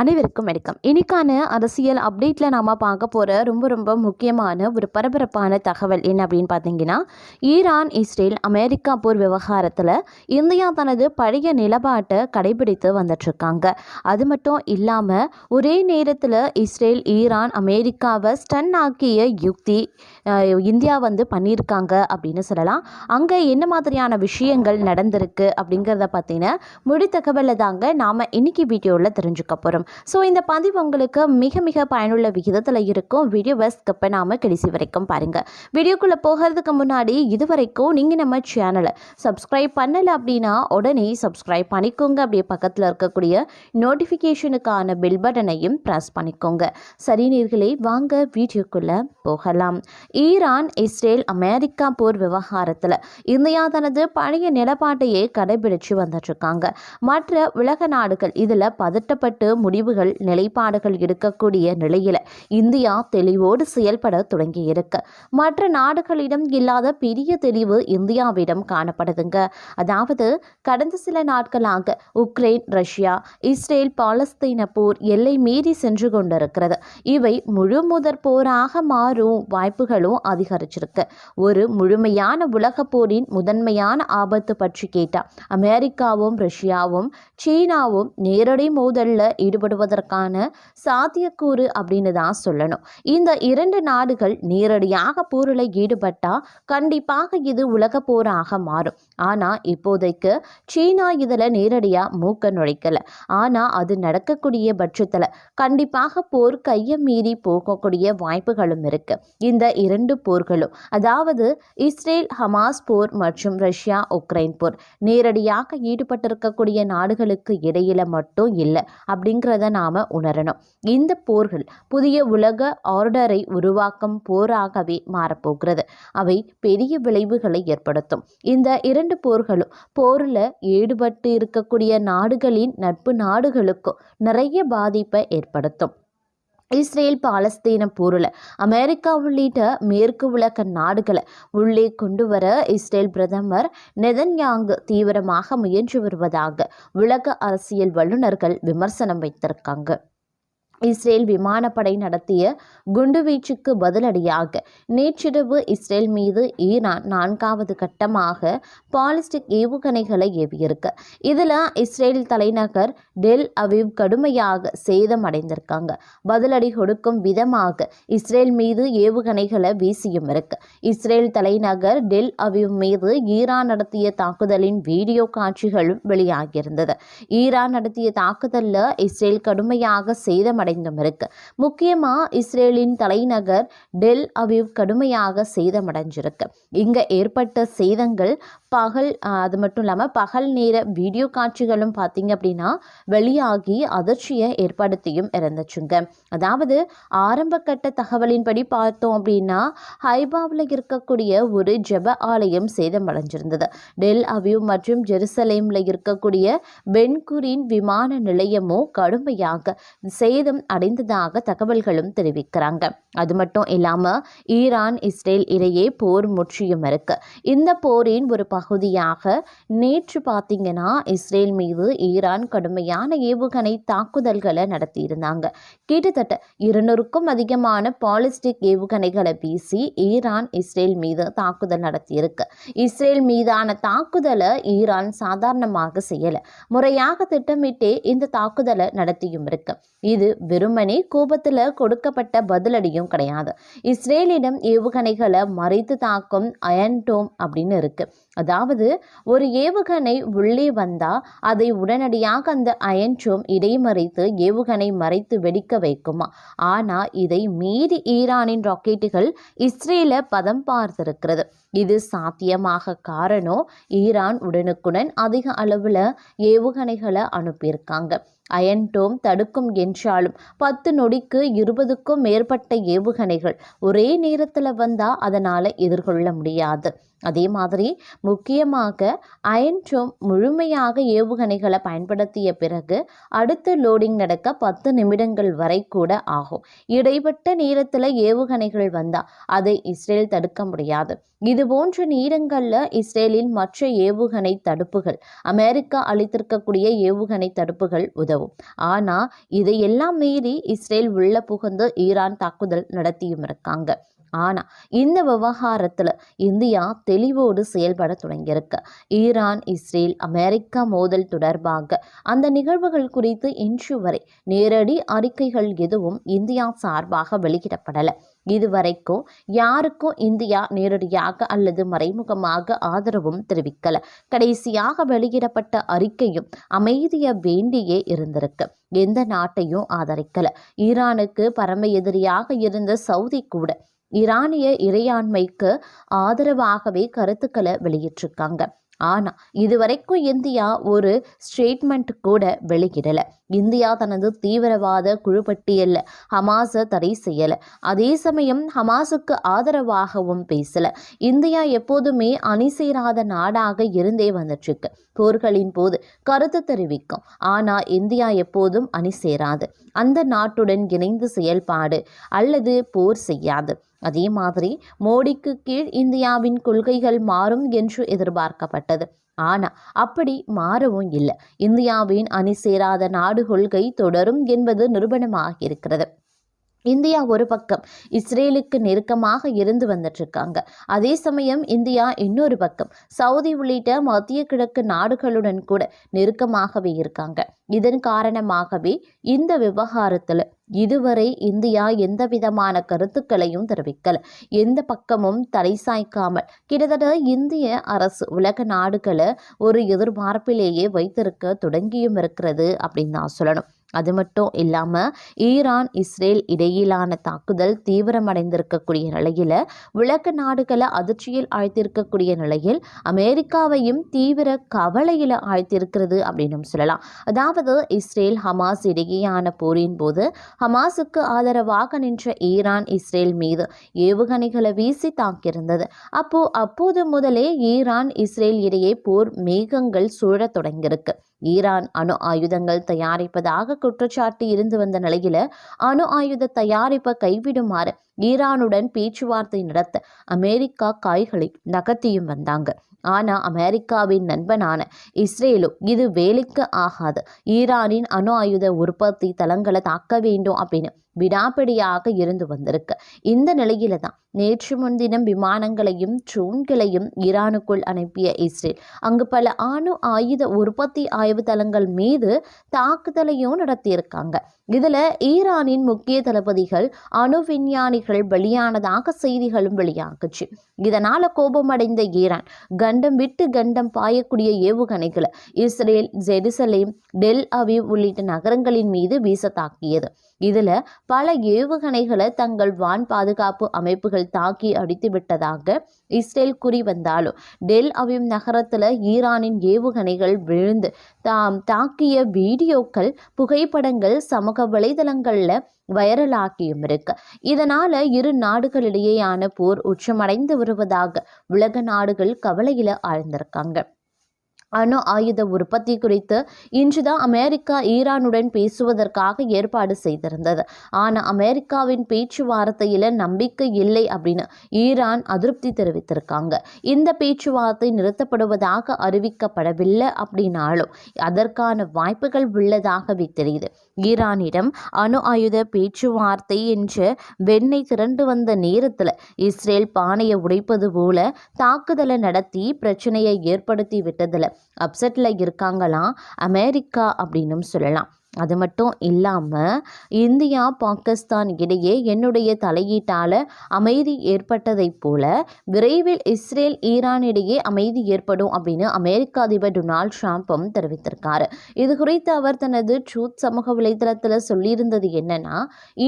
அனைவருக்கும் வணக்கம். இன்னைக்கான அரசியல் அப்டேட்டில் நாம் பார்க்க போகிற ரொம்ப ரொம்ப முக்கியமான ஒரு பரபரப்பான தகவல் என்ன அப்படின்னு பார்த்தீங்கன்னா ஈரான் இஸ்ரேல் அமெரிக்கா போர் விவகாரத்தில் இந்தியா தனது பழைய நிலப்பாட்டை கடைபிடித்து வந்துட்டுருக்காங்க. அது மட்டும் இல்லாமல் ஒரே நேரத்தில் இஸ்ரேல் ஈரான் அமெரிக்காவை ஸ்டன் ஆக்கிய யுக்தி இந்தியா வந்து பண்ணியிருக்காங்க அப்படின்னு சொல்லலாம். அங்கே என்ன மாதிரியான விஷயங்கள் நடந்திருக்கு அப்படிங்கிறத பார்த்தீங்கன்னா முழு தகவலை தாங்க நாம் இன்னைக்கு வீடியோவில் தெரிஞ்சுக்க போகிறோம் ஸோ இந்த பதிவு உங்களுக்கு மிக மிக பயனுள்ள விகிதத்தில் இருக்கும். வீடியோவை ஸ்கிப் பண்ணாமல் கடைசி வரைக்கும் பாருங்கள் வீடியோக்குள்ளே போகிறதுக்கு முன்னாடி இது வரைக்கும் நீங்கள் நம்ம சேனலை சப்ஸ்கிரைப் பண்ணலை அப்படின்னா உடனே சப்ஸ்கிரைப் பண்ணிக்கோங்க. அப்படியே பக்கத்தில் இருக்கக்கூடிய நோட்டிஃபிகேஷனுக்கான பில் பட்டனையும் ப்ரெஸ் பண்ணிக்கோங்க. சரி நீர்களே வாங்க வீடியோக்குள்ளே போகலாம். ஈரான் இஸ்ரேல் அமெரிக்கா போர் விவகாரத்தில் இந்தியா தனது பழைய நிலப்பாட்டையே கடைபிடிச்சு வந்துட்டுருக்காங்க மற்ற உலக நாடுகள் இதில் பதட்டப்பட்டு முடிவுகள் நிலைப்பாடுகள் எடுக்கக்கூடிய நிலையில் இந்தியா தெளிவோடு செயல்பட தொடங்கியிருக்கு. மற்ற நாடுகளிடம் இல்லாத பெரிய தெளிவு இந்தியாவிடம் காணப்படுதுங்க. அதாவது கடந்த சில நாட்களாக உக்ரைன் ரஷ்யா இஸ்ரேல் பாலஸ்தீன போர் எல்லை மீறி சென்று கொண்டிருக்கிறது. இவை முழு முதற் போராக மாறும் வாய்ப்புகளும் அதிகரிச்சிருக்கு. ஒரு முழுமையான உலக போரின் முதன்மையான ஆபத்து பற்றி கேட்டா அமெரிக்காவும் ரஷ்யாவும் சீனாவும் நேரடி மோதல்ல ஈடுபடுவதற்கான சாத்தியக்கூறு அப்படின்னு தான் சொல்லணும். இந்த இரண்டு நாடுகள் நேரடியாக போரில் ஈடுபட்டால் கண்டிப்பாக இது உலக போராக மாறும். ஆனா இப்போதைக்கு சீனா இதில் நேரடியாக மூக்க நுழைக்கல. ஆனா அது நடக்கக்கூடிய பட்சத்தில் கண்டிப்பாக போர் கையை மீறி போகக்கூடிய வாய்ப்புகளும் இருக்கு. இந்த இரண்டு போர்களும் அதாவது இஸ்ரேல் ஹமாஸ் போர் மற்றும் ரஷ்யா உக்ரைன் போர் நேரடியாக ஈடுபட்டிருக்கக்கூடிய நாடுகளுக்கு இடையில மட்டும் இல்லை அப்படிங்கிற அப்படிங்கிறத நாம உணரணும். இந்த போர்கள் புதிய உலக ஆர்டரை உருவாக்கும் போராகவே மாறப்போகிறது. அவை பெரிய விளைவுகளை ஏற்படுத்தும். இந்த இரண்டு போர்களும் போரில் ஈடுபட்டு இருக்கக்கூடிய நாடுகளின் நட்பு நாடுகளுக்கும் நிறைய பாதிப்பை ஏற்படுத்தும். இஸ்ரேல் பாலஸ்தீன போரில் அமெரிக்கா உள்ளிட்ட மேற்கு உலக நாடுகளை உள்ளே கொண்டு வர இஸ்ரேல் பிரதமர் நெதன்யாங்கு தீவிரமாக முயன்று வருவதாக உலக அரசியல் வல்லுநர்கள் விமர்சனம் வைத்திருக்காங்க. இஸ்ரேல் விமானப்படை நடத்திய குண்டுவீச்சுக்கு பதிலடியாக நேற்றிரவு இஸ்ரேல் மீது ஈரான் நான்காவது கட்டமாக பாலிஸ்டிக் ஏவுகணைகளை ஏவியிருக்கு. இதில் இஸ்ரேல் தலைநகர் டெல் அவிவ் கடுமையாக சேதமடைந்திருக்காங்க. பதிலடி கொடுக்கும் விதமாக இஸ்ரேல் மீது ஏவுகணைகளை வீசியும் இருக்கு. இஸ்ரேல் தலைநகர் டெல் அவிவ் மீது ஈரான் நடத்திய தாக்குதலின் வீடியோ காட்சிகளும் வெளியாகியிருந்தது. ஈரான் நடத்திய தாக்குதலில் இஸ்ரேல் கடுமையாக சேதமடைந்தும் இருக்கு. முக்கியமாக இஸ்ரேலின் தலைநகர் டெல் அவிவ் கடுமையாக சேதமடைஞ்சிருக்கு. இங்கே ஏற்பட்ட சேதங்கள் பகல் அது மட்டும் இல்லாமல் பகல் நேர வீடியோ காட்சிகளும் பார்த்தீங்க அப்படின்னா வெளியாகி அதிர்ச்சியை ஏற்படுத்தியும் இருந்துச்சுங்க. அதாவது ஆரம்ப கட்ட தகவலின்படி பார்த்தோம் அப்படின்னா ஹைபாவில் இருக்கக்கூடிய ஒரு ஜெப ஆலயம் சேதமடைஞ்சிருந்தது. டெல் அவியூ மற்றும் ஜெருசலேமில் இருக்கக்கூடிய பென்குரின் விமான நிலையமும் கடுமையாக சேதம் அடைந்ததாக தகவல்களும் தெரிவிக்கிறாங்க. அது மட்டும் இல்லாமல் ஈரான் இஸ்ரேல் இடையே போர் முற்றியும் இருக்கு. இந்த போரின் ஒரு பகுதியாக நேற்று பார்த்தீங்கன்னா இஸ்ரேல் மீது ஈரான் கடுமையான ஏவுகணை தாக்குதல்களை நடத்தியிருந்தாங்க. கிட்டத்தட்ட இருநூறுக்கும் அதிகமான பாலிஸ்டிக் ஏவுகணைகளை வீசி ஈரான் இஸ்ரேல் மீது தாக்குதல் நடத்தியிருக்கு. இஸ்ரேல் மீதான தாக்குதலை ஈரான் சாதாரணமாக செய்யலை. முறையாக திட்டமிட்டே இந்த தாக்குதலை நடத்தியும் இருக்கு. இது வெறுமனே கோபத்தில் கொடுக்கப்பட்ட பதிலடியும் கிடையாது. இஸ்ரேலிடம் ஏவுகணைகளை மறைத்து தாக்கும் அயன் டோம் அப்படின்னு இருக்கு. அதாவது ஒரு ஏவுகணை உள்ளே வந்தால் அதை உடனடியாக அந்த அயன் டோம் இடைமறைத்து ஏவுகணை மறைத்து வெடிக்க வைக்குமா? ஆனால் இதை மீறி ஈரானின் ராக்கெட்டுகள் இஸ்ரேலை பதம் பார்த்திருக்கிறது. இது சாத்தியமாக காரணம் ஈரான் உடனுக்குடன் அதிக அளவில் ஏவுகணைகளை அனுப்பியிருக்காங்க. அயன்டோம் தடுக்கும் என்றாலும் பத்து நொடிக்கு இருபதுக்கும் மேற்பட்ட ஏவுகணைகள் ஒரே நேரத்தில் வந்தால் அதனால் எதிர்கொள்ள முடியாது. அதே மாதிரி முக்கியமாக அயன்ட்ரோம் முழுமையாக ஏவுகணைகளை பயன்படுத்திய பிறகு அடுத்த லோடிங் நடக்க பத்து நிமிடங்கள் வரை கூட ஆகும். இடைப்பட்ட நேரத்தில் ஏவுகணைகள் வந்தால் அதை இஸ்ரேல் தடுக்க முடியாது. இது போன்ற நேரங்களில் இஸ்ரேலின் மற்ற ஏவுகணை தடுப்புகள் அமெரிக்கா அளித்திருக்கக்கூடிய ஏவுகணை தடுப்புகள் உதவும். ஆனால் இதையெல்லாம் மீறி இஸ்ரேல் உள்ள புகுந்து ஈரான் தாக்குதல் நடத்தியும் இருக்காங்க. ஆனால் இந்த விவகாரத்தில் இந்தியா தெளிவோடு செயல்பட தொடங்கியிருக்கு. ஈரான் இஸ்ரேல் அமெரிக்கா மோதல் தொடர்பாக அந்த நிகழ்வுகள் குறித்து இன்று வரை நேரடி அறிக்கைகள் எதுவும் இந்தியா சார்பாக வெளியிடப்படலை. இதுவரைக்கும் யாருக்கும் இந்தியா நேரடியாக அல்லது மறைமுகமாக ஆதரவும் தெரிவிக்கல. கடைசியாக வெளியிடப்பட்ட அறிக்கையும் அமைதியை வேண்டியே இருந்திருக்கு. எந்த நாட்டையும் ஆதரிக்கல. ஈரானுக்கு பரம எதிரியாக இருந்த சவுதி கூட ஈரானிய இறையாண்மைக்கு ஆதரவாகவே கருத்துக்களை வெளியிட்டிருக்காங்க. ஆனால் இதுவரைக்கும் இந்தியா ஒரு ஸ்டேட்மெண்ட் கூட வெளியிடலை. இந்தியா தனது தீவிரவாத குழு பட்டியலில் ஹமாஸை தடை செய்யலை. அதே சமயம் ஹமாஸுக்கு ஆதரவாகவும் பேசலை. இந்தியா எப்போதுமே அணி சேராத நாடாக இருந்தே வந்துட்டுருக்கு போர்களின் போது கருத்து தெரிவிக்கும். ஆனால் இந்தியா எப்போதும் அணி சேராது. அந்த நாட்டுடன் இணைந்து செயல்பாடு அல்லது போர் செய்யாது. அதே மாதிரி மோடிக்கு கீழ் இந்தியாவின் கொள்கைகள் மாறும் என்று எதிர்பார்க்கப்பட்டது. ஆனால் அப்படி மாறவும் இல்லை. இந்தியாவின் அணி சேராத நாடு கொள்கை தொடரும் என்பது நிரூபணமாக இருக்கிறது இந்தியா ஒரு பக்கம் இஸ்ரேலுக்கு நெருக்கமாக இருந்து வந்துட்டுருக்காங்க. அதே சமயம் இந்தியா இன்னொரு பக்கம் சவுதி உள்ளிட்ட மத்திய கிழக்கு நாடுகளுடன் கூட நெருக்கமாகவே இருக்காங்க. இதன் காரணமாகவே இந்த விவகாரத்தில் இதுவரை இந்தியா எந்த விதமான கருத்துக்களையும் தெரிவிக்கல. எந்த பக்கமும் தலை சாய்க்காமல் கிட்டத்தட்ட இந்திய அரசு உலக நாடுகளை ஒரு எதிர்பார்ப்பிலேயே வைத்திருக்க தொடங்கியும் இருக்கிறது அப்படின்னு நான் சொல்லணும். அது மட்டும் இல்லாமல் ஈரான் இஸ்ரேல் இடையிலான தாக்குதல் தீவிரமடைந்திருக்கக்கூடிய நிலையில் உலக நாடுகளை அதிர்ச்சியில் ஆழ்த்திருக்கக்கூடிய நிலையில் அமெரிக்காவையும் தீவிர கவலையில் ஆழ்த்திருக்கிறது அப்படின்னு சொல்லலாம். அதாவது இஸ்ரேல் ஹமாஸ் இடையேயான போரின் போது ஹமாஸுக்கு ஆதரவாக நின்ற ஈரான் இஸ்ரேல் மீது ஏவுகணைகளை வீசி தாக்கியிருந்தது. அப்போ அப்போது முதலே ஈரான் இஸ்ரேல் இடையே போர் மேகங்கள் சூழத் தொடங்கியிருக்கு. ஈரான் அணு ஆயுதங்கள் தயாரிப்பதாக குற்றச்சாட்டு இருந்து வந்த நிலையில அணு ஆயுத தயாரிப்பை கைவிடுமாறு ஈரானுடன் பேச்சுவார்த்தை நடத்த அமெரிக்கா காய்களை நகர்த்தியும் வந்தாங்க. ஆனால் அமெரிக்காவின் நண்பனான இஸ்ரேலும் இது வேலைக்கு ஆகாது. ஈரானின் அணு ஆயுத உற்பத்தி தளங்களை தாக்க வேண்டும் அப்படின்னு விடாப்பிடியாக இருந்து வந்திருக்கு. இந்த நிலையில தான் நேற்று முன்தினம் விமானங்களையும் ட்ரோன்களையும் ஈரானுக்குள் அனுப்பிய இஸ்ரேல் அங்கு பல அணு ஆயுத உற்பத்தி ஆய்வு தளங்கள் மீது தாக்குதலையும் நடத்தியிருக்காங்க. இதில் ஈரானின் முக்கிய தளபதிகள் அணு விஞ்ஞானிகள் வெளியானதாக செய்திகளும் வெளியாகுச்சு இதனால் கோபமடைந்த ஈரான் கண்டம் விட்டு கண்டம் பாயக்கூடிய ஏவுகணைகளை இஸ்ரேல் ஜெருசலேம் டெல் அவிவ் உள்ளிட்ட நகரங்களின் மீது வீச தாக்கியது. இதில் பல ஏவுகணைகளை தங்கள் வான் பாதுகாப்பு அமைப்புகள் தாக்கி அடித்து விட்டதாக இஸ்ரேல் கூறி வந்தாலும் டெல் அவிவ் நகரத்தில் ஈரானின் ஏவுகணைகள் விழுந்து தாம் தாக்கிய வீடியோக்கள் புகைப்படங்கள் சமூக வலைதளங்களில் வைரலாகியும் இருக்கு. இதனால இரு நாடுகளிடையேயான போர் உச்சமடைந்து வருவதாக உலக நாடுகள் கவலையில ஆழ்ந்திருக்காங்க. அணு ஆயுத உற்பத்தி குறித்து இன்றுதான் அமெரிக்கா ஈரானுடன் பேசுவதற்காக ஏற்பாடு செய்திருந்தது. ஆனால் அமெரிக்காவின் பேச்சுவார்த்தையில் நம்பிக்கை இல்லை அப்படின்னு ஈரான் அதிருப்தி தெரிவித்திருக்காங்க. இந்த பேச்சுவார்த்தை நிறுத்தப்படுவதாக அறிவிக்கப்படவில்லை அப்படின்னாலும் அதற்கான வாய்ப்புகள் உள்ளதாகவே தெரியுது. ஈரானிடம் அணு ஆயுத பேச்சுவார்த்தை என்று வெண்ணை திரண்டு வந்த நேரத்தில் இஸ்ரேல் பானையை உடைப்பது போல தாக்குதலை நடத்தி பிரச்சனையை ஏற்படுத்தி விட்டதில் அப்செட்டில் இருக்காங்களாம் அமெரிக்கா அப்படின்னும் சொல்லலாம். அது மட்டும் இல்லாமல் இந்தியா பாகிஸ்தான் இடையே என்னுடைய தலையீட்டால் அமைதி ஏற்பட்டதைப் போல விரைவில் இஸ்ரேல் ஈரான் இடையே அமைதி ஏற்படும் அப்படின்னு அமெரிக்க அதிபர் டொனால்ட் ட்ரம்ப்பும் தெரிவித்திருக்கார். இது குறித்து அவர் தனது ட்ரூத் சமூக வலைதளத்தில் சொல்லியிருந்தது என்னன்னா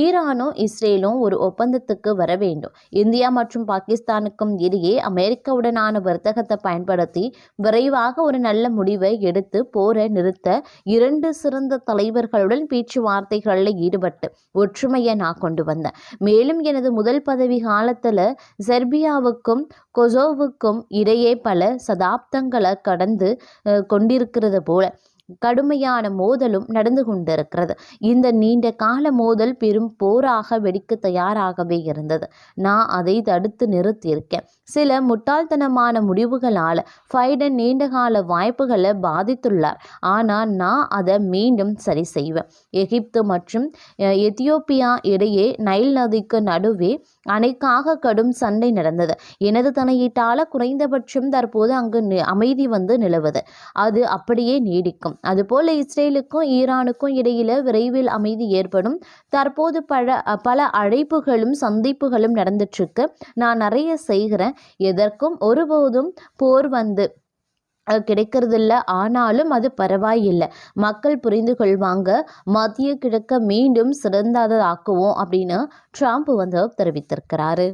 ஈரானும் இஸ்ரேலும் ஒரு ஒப்பந்தத்துக்கு வர வேண்டும். இந்தியா மற்றும் பாகிஸ்தானுக்கும் இடையே அமெரிக்காவுடனான வர்த்தகத்தை பயன்படுத்தி விரைவாக ஒரு நல்ல முடிவை எடுத்து போரை நிறுத்த இரண்டு சிறந்த தலைவர் தலைவர்களுடன் பேச்சுவார்த்தைகளில் ஈடுபட்டு ஒற்றுமையை நான் கொண்டு வந்தேன். மேலும் எனது முதல் பதவி காலத்தில் செர்பியாவுக்கும் கொசோவுக்கும் இடையே பல சதாப்தங்களை கடந்து அஹ், கொண்டிருக்கிறது போல. கடுமையான மோதலும் நடந்து கொண்டிருக்கிறது. இந்த நீண்ட கால மோதல் பெரும் போராக வெடிக்க தயாராகவே இருந்தது. நான் அதை தடுத்து நிறுத்தியிருக்கேன். சில முட்டாள்தனமான முடிவுகளால் ஃபைடன் நீண்டகால வாய்ப்புகளை பாதித்துள்ளார். ஆனால் நான் அதை மீண்டும் சரி செய்வேன். எகிப்து மற்றும் எத்தியோப்பியா இடையே நைல் நதிக்கு நடுவே அணைக்காக கடும் சண்டை நடந்தது. எனது தலையீட்டால் குறைந்தபட்சம் தற்போது அங்கு அமைதி வந்து நிலவுது. அது அப்படியே நீடிக்கும். அதுபோல இஸ்ரேலுக்கும் ஈரானுக்கும் இடையில விரைவில் அமைதி ஏற்படும். தற்போது பல பல அழைப்புகளும் சந்திப்புகளும் நடந்துட்டுருக்கு நான் நிறைய செய்கிறேன். எதற்கும் ஒருபோதும் போர் வந்து கிடைக்கிறதில்ல. ஆனாலும் அது பரவாயில்லை. மக்கள் புரிந்து கொள்வாங்க. மத்திய கிழக்க மீண்டும் சிறந்ததாக்குவோம் அப்படின்னு ட்ரம்ப் வந்து தெரிவித்திருக்கிறாரு.